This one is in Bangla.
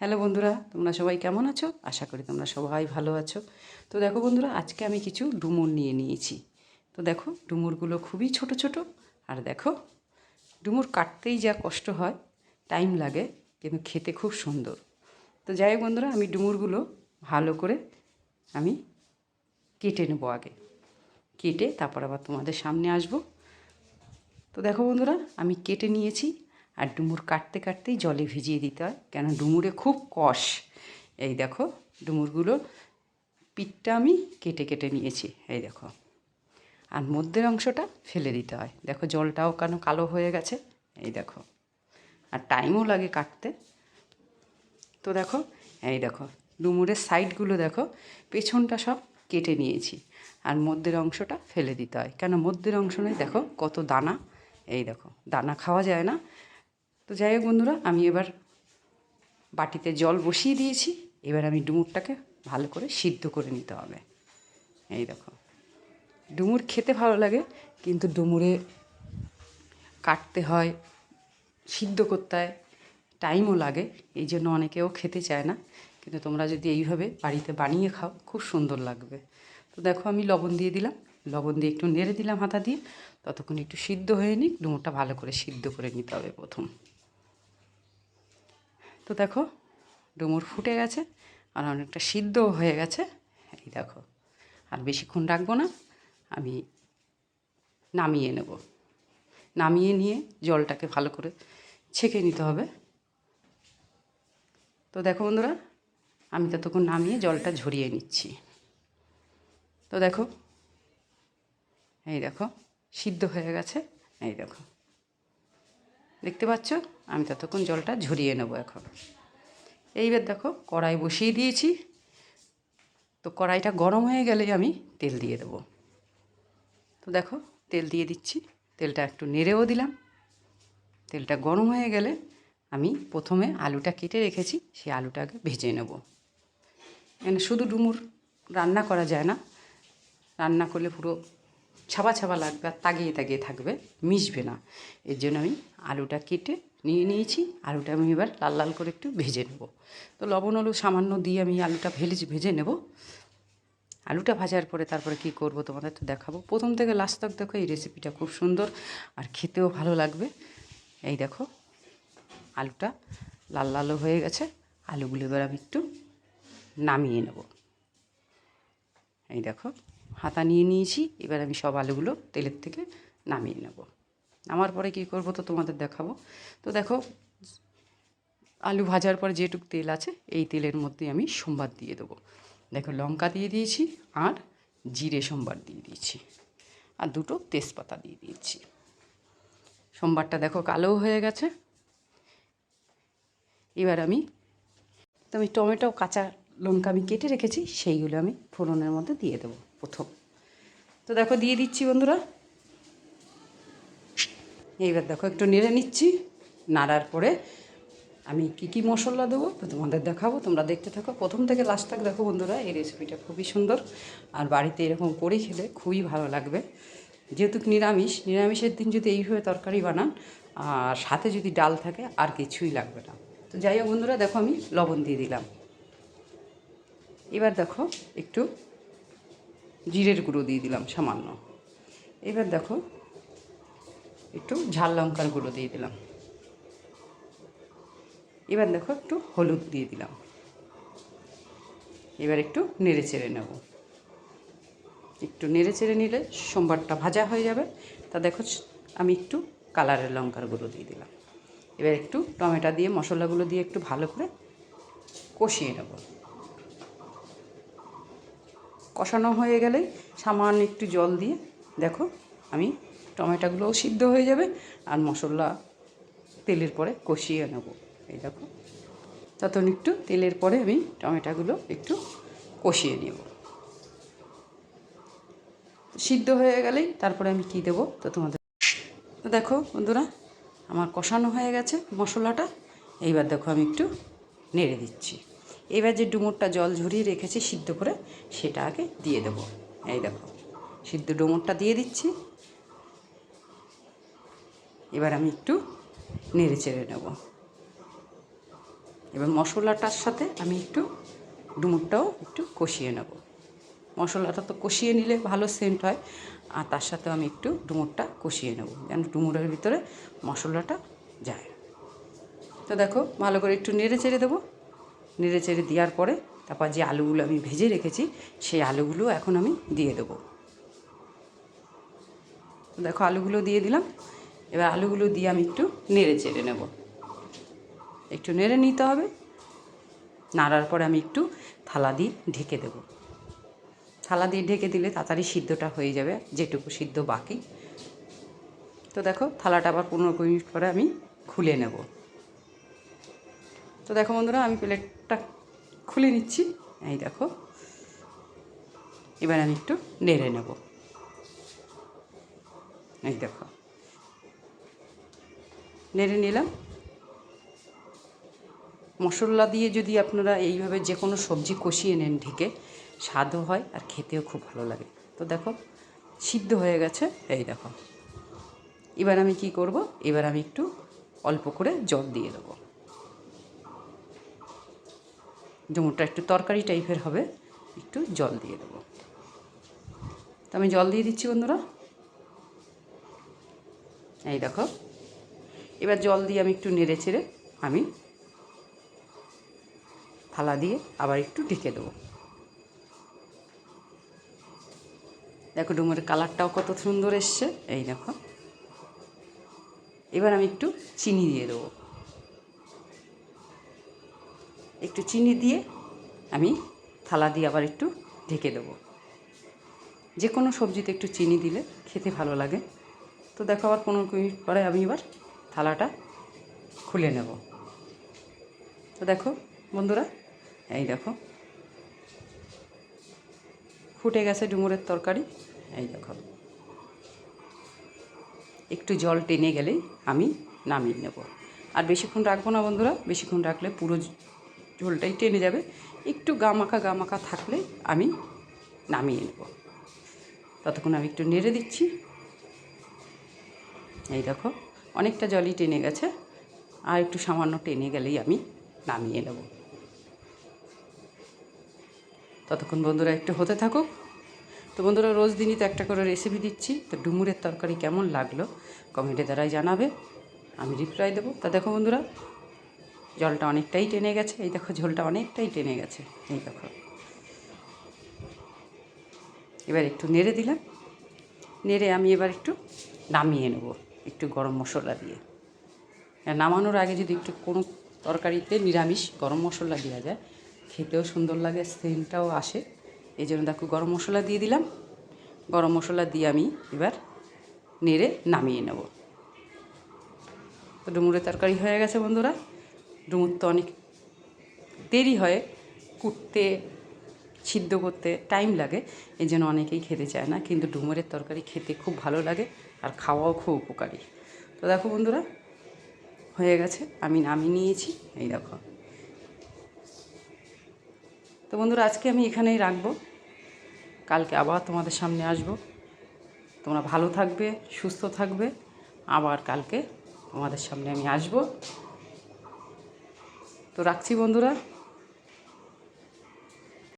হ্যালো বন্ধুরা, তোমরা সবাই কেমন আছো? আশা করি তোমরা সবাই ভালো আছো। তো দেখো বন্ধুরা, আজকে আমি কিছু ডুমুর নিয়ে নিয়েছি। তো দেখো, ডুমুরগুলো খুবই ছোট ছোট। আর দেখো, ডুমুর কাটতেই যা কষ্ট হয়, টাইম লাগে, কিন্তু খেতে খুব সুন্দর। তো যাই হোক বন্ধুরা, আমি ডুমুরগুলো ভালো করে আমি কেটে নেব আগে। কেটে তারপর আবার তোমাদের সামনে আসব। তো দেখো বন্ধুরা, আমি কেটে নিয়েছি। আর ডুমুর কাটতে কাটতেই জলে ভিজিয়ে দিতে হয় কেন ডুমুরে খুব কষ। এই দেখো, ডুমুরগুলো পিঠটা আমি কেটে কেটে নিয়েছি, এই দেখো। আর মধ্যের অংশটা ফেলে দিতে হয়। দেখো, জলটাও কেন কালো হয়ে গেছে, এই দেখো। আর টাইমও লাগে কাটতে। তো দেখো, এই দেখো, ডুমুরের সাইডগুলো দেখো, পেছনটা সব কেটে নিয়েছি। আর মধ্যের অংশটা ফেলে দিতে হয় কেন মধ্যের অংশ নয়, দেখো, কত দানা, এই দেখো, দানা খাওয়া যায় না। তো যাই হোক বন্ধুরা, আমি এবার বাটিতে জল বসিয়ে দিয়েছি। এবার আমি ডুমুরটাকে ভালো করে সিদ্ধ করে নিতে হবে। এই দেখো, ডুমুর খেতে ভালো লাগে, কিন্তু ডুমুরে কাটতে হয়, সিদ্ধ করতে হয়, টাইমও লাগে, এই জন্য অনেকেও খেতে চায় না। কিন্তু তোমরা যদি এইভাবে বাড়িতে বানিয়ে খাও, খুব সুন্দর লাগবে। তো দেখো, আমি লবণ দিয়ে দিলাম। লবণ দিয়ে একটু নেড়ে দিলাম হাতা দিয়ে। ততক্ষণ একটু সিদ্ধ হয়ে নিক, ডুমুরটা ভালো করে সিদ্ধ করে নিতে হবে প্রথম। তো দেখো, ডুমুর ফুটে গেছে আর অনেকটা সিদ্ধও হয়ে গেছে। এই দেখো, আর বেশিক্ষণ রাখব না, আমি নামিয়ে নেব। নামিয়ে নিয়ে জলটাকে ভালো করে ছেঁকে নিতে হবে। তো দেখো বন্ধুরা, আমি ততক্ষণ নামিয়ে জলটা ঝরিয়ে নিচ্ছি। তো দেখো, এই দেখো, সিদ্ধ হয়ে গেছে। এই দেখো, দেখতে পাচ্ছ? আমি ততক্ষণ জলটা ঝরিয়ে নেব এখন। এইবার দেখো কড়াই বসিয়ে দিয়েছি। তো কড়াইটা গরম হয়ে গেলে আমি তেল দিয়ে দেবো। তো দেখো তেল দিয়ে দিচ্ছি। তেলটা একটু নেড়েও দিলাম। তেলটা গরম হয়ে গেলে আমি প্রথমে আলুটা কেটে রেখেছি সেই আলুটাকে ভেজে নেব। এখানে শুধু ডুমুর রান্না করা যায় না। রান্না করলে পুরো ছাবা ছাপা লাগবে আর তাগিয়ে তাগিয়ে থাকবে, মিশবে না। এর জন্য আমি আলুটা কেটে নিয়ে নিয়েছি, আলুটা আমি এবার লাল লাল করে একটু ভেজে নেব। তো লবণ আলু সামান্য দিয়ে আমি আলুটা ভেজে ভেজে নেব। আলুটা ভাজার পরে তারপরে কি করব তোমাদের তো দেখাবো। প্রথম থেকে লাস্ট তক দেখো এই রেসিপিটা খুব সুন্দর আর খেতেও ভালো লাগবে। এই দেখো, আলুটা লাল লালও হয়ে গেছে, আলুগুলো এবার আমি একটু নামিয়ে নেব। এই দেখো হাতা নিয়ে নিয়েছি, এবার আমি সব আলুগুলো তেলের থেকে নামিয়ে নেব। নামার পরে কী করব তো তোমাদের দেখাবো। তো দেখো, আলু ভাজার পর যেটুক তেল আছে, এই তেলের মধ্যে আমি সোমবার দিয়ে দেবো। দেখো, লঙ্কা দিয়ে দিয়েছি আর জিরে সোমবার দিয়ে দিয়েছি আর দুটো তেজপাতা দিয়ে দিয়েছি। সোমবারটা দেখো কালোও হয়ে গেছে। এবার আমি তো আমি টমেটো কাঁচা লঙ্কা আমি কেটে রেখেছি, সেইগুলো আমি ফোড়নের মধ্যে দিয়ে দেবো প্রথম। তো দেখো, দিয়ে দিচ্ছি বন্ধুরা। এইবার দেখো, একটু নেড়ে নিচ্ছি। নাড়ার পরে আমি কি কি মশলা দেবো তো তোমাদের দেখাবো। তোমরা দেখতে থাকো। প্রথম থেকে লাস্ট তক দেখো বন্ধুরা, এই রেসিপিটা খুবই সুন্দর। আর বাড়িতে এরকম করে খেলে খুবই ভালো লাগবে। যেহেতু নিরামিষ, নিরামিষের দিন যদি এইভাবে তরকারি বানান, আর সাথে যদি ডাল থাকে, আর কিছুই লাগবে না। তো যাই হোক বন্ধুরা, দেখো আমি লবণ দিয়ে দিলাম। এবার দেখো, একটু জিরের গুঁড়ো দিয়ে দিলাম সামান্য। এবার দেখো, একটু ঝাল লঙ্কার গুঁড়ো দিয়ে দিলাম। এবার দেখো, একটু হলুদ দিয়ে দিলাম। এবার একটু নেড়ে চেড়ে নেব। একটু নেড়ে চেড়ে নিলে সোমবারটা ভাজা হয়ে যাবে। তা দেখো, আমি একটু কালারের লঙ্কার গুঁড়ো দিয়ে দিলাম। এবার একটু টমেটো দিয়ে, মশলাগুলো দিয়ে একটু ভালো করে কষিয়ে নেব। কষানো হয়ে গেলে সামান্য একটু জল দিয়ে দেখো আমি টমেটোগুলোও সিদ্ধ হয়ে যাবে আর মশলা তেলের পরে কষিয়ে নেব। এই দেখো তখন একটু তেলের পরে আমি টমেটোগুলো একটু কষিয়ে নেব। সিদ্ধ হয়ে গেলেই তারপরে আমি কি দেবো? তো তোমাদের দেখো বন্ধুরা, আমার কষানো হয়ে গেছে মশলাটা। এইবার দেখো আমি একটু নেড়ে দিচ্ছি। এবার যে ডুমুরটা জল ঝরিয়ে রেখেছি সিদ্ধ করে সেটা আগে দিয়ে দেবো। এই দেখো, সিদ্ধ ডুমুরটা দিয়ে দিচ্ছি। এবার আমি একটু নেড়ে চেড়ে নেব। এবার মশলাটার সাথে আমি একটু ডুমুরটাও একটু কষিয়ে নেব। মশলাটা তো কষিয়ে নিলে ভালো সেন্ট হয়, আর তার সাথে আমি একটু ডুমুরটা কষিয়ে নেব, যেন ডুমুরের ভিতরে মশলাটা যায়। তো দেখো, ভালো করে একটু নেড়ে চেড়ে দেবো। নেড়ে চেড়ে দেওয়ার পরে তারপর যে আলুগুলো আমি ভেজে রেখেছি, সেই আলুগুলো এখন আমি দিয়ে দেবো। দেখো আলুগুলো দিয়ে দিলাম। এবার আলুগুলো দিয়ে আমি একটু নেড়ে চেড়ে নেব। একটু নেড়ে নিতে হবে। নাড়ার পরে আমি একটু থালা দিয়ে ঢেকে দেব। থালা দিয়ে ঢেকে দিলে তাড়াতাড়ি সিদ্ধটা হয়ে যাবে, যেটুকু সিদ্ধ বাকি। তো দেখো থালাটা আবার পনেরো মিনিট পরে আমি খুলে নেব। তো দেখো বন্ধুরা, আমি প্লেটটা খুলে নিচ্ছি। এই দেখো। এবার আমি একটু নেড়ে নেব। এই দেখো। নেড়ে নিলাম। মশলা দিয়ে যদি আপনারা এইভাবে যে কোনো সবজি কষিয়ে নেন, ঢেকে, স্বাদও হয় আর খেতেও খুব ভালো লাগে। তো দেখো, সিদ্ধ হয়ে গেছে। এই দেখো। এবার আমি কি করব? এবার আমি একটু অল্প করে জল দিয়ে দেবো। ডুমুরটা একটু তরকারি টাইপের হবে, একটু জল দিয়ে দেবো। তো আমি জল দিয়ে দিচ্ছি বন্ধুরা। এই দেখো, এবার জল দিয়ে আমি একটু নেড়ে চেড়ে আমি থালা দিয়ে আবার একটু ঢেকে দেবো। দেখো ডুমুরের কালারটাও কত সুন্দর এসছে। এই দেখো, এবার আমি একটু চিনি দিয়ে দেবো। একটু চিনি দিয়ে আমি থালা দিয়ে আবার একটু ঢেকে দেবো। যে কোনো সবজিতে একটু চিনি দিলে খেতে ভালো লাগে। তো দেখো আবার পনেরো মিনিট পরে আমি এবার থালাটা খুলে নেব। তো দেখো বন্ধুরা, এই দেখো। ফুটে গেছে ডুমুরের তরকারি, এই দেখো। একটু জল টেনে গেলেই আমি নামিয়ে নেব। আর বেশিক্ষণ রাখব না বন্ধুরা, বেশিক্ষণ রাখলে পুরো ঝোলটাই টেনে যাবে। একটু গামাখা গামাখা থাকলে আমি নামিয়ে নেব। ততক্ষণ আমি একটু নেড়ে দিচ্ছি। এই দেখো, অনেকটা জলই টেনে গেছে। আর একটু সামান্য টেনে গেলেই আমি নামিয়ে নেব। ততক্ষণ বন্ধুরা একটু হতে থাকুক। তো বন্ধুরা, রোজ দিনই তো একটা করে রেসিপি দিচ্ছি। তো ডুমুরের তরকারি কেমন লাগল কমেন্টে দ্বারাই জানাবে। আমি রিপ্লাই দেবো। তা দেখো বন্ধুরা জলটা অনেকটাই টেনে গেছে। এই দেখো ঝোলটা অনেকটাই টেনে গেছে। এই দেখো। এবার একটু নেড়ে দিলাম। নেড়ে আমি এবার একটু নামিয়ে নেব, একটু গরম মশলা দিয়ে। আর নামানোর আগে যদি একটু কোনো তরকারিতে নিরামিষ গরম মশলা দেওয়া যায়, খেতেও সুন্দর লাগে, সেন্টটাও আসে। এই জন্য দেখো গরম মশলা দিয়ে দিলাম। গরম মশলা দিয়ে আমি এবার নেড়ে নামিয়ে নেব। তো ডুমুরের তরকারি হয়ে গেছে বন্ধুরা। ডুমুর তো অনেক দেরি হয় কুটতে, সিদ্ধ করতে টাইম লাগে, এই জন্য অনেকেই খেতে চায় না, কিন্তু ডুমুরের তরকারি খেতে খুব ভালো লাগে আর খাওয়াও খুব উপকারী। তো দেখো বন্ধুরা, হয়ে গেছে, আমি নামিয়ে নিয়েছি, এই দেখো। তো বন্ধুরা, আজকে আমি এখানেই রাখব। কালকে আবার তোমাদের সামনে আসব। তোমরা ভালো থাকবে, সুস্থ থাকবে, আবার কালকে তোমাদের সামনে আমি আসব। তো রাখছি বন্ধুরা।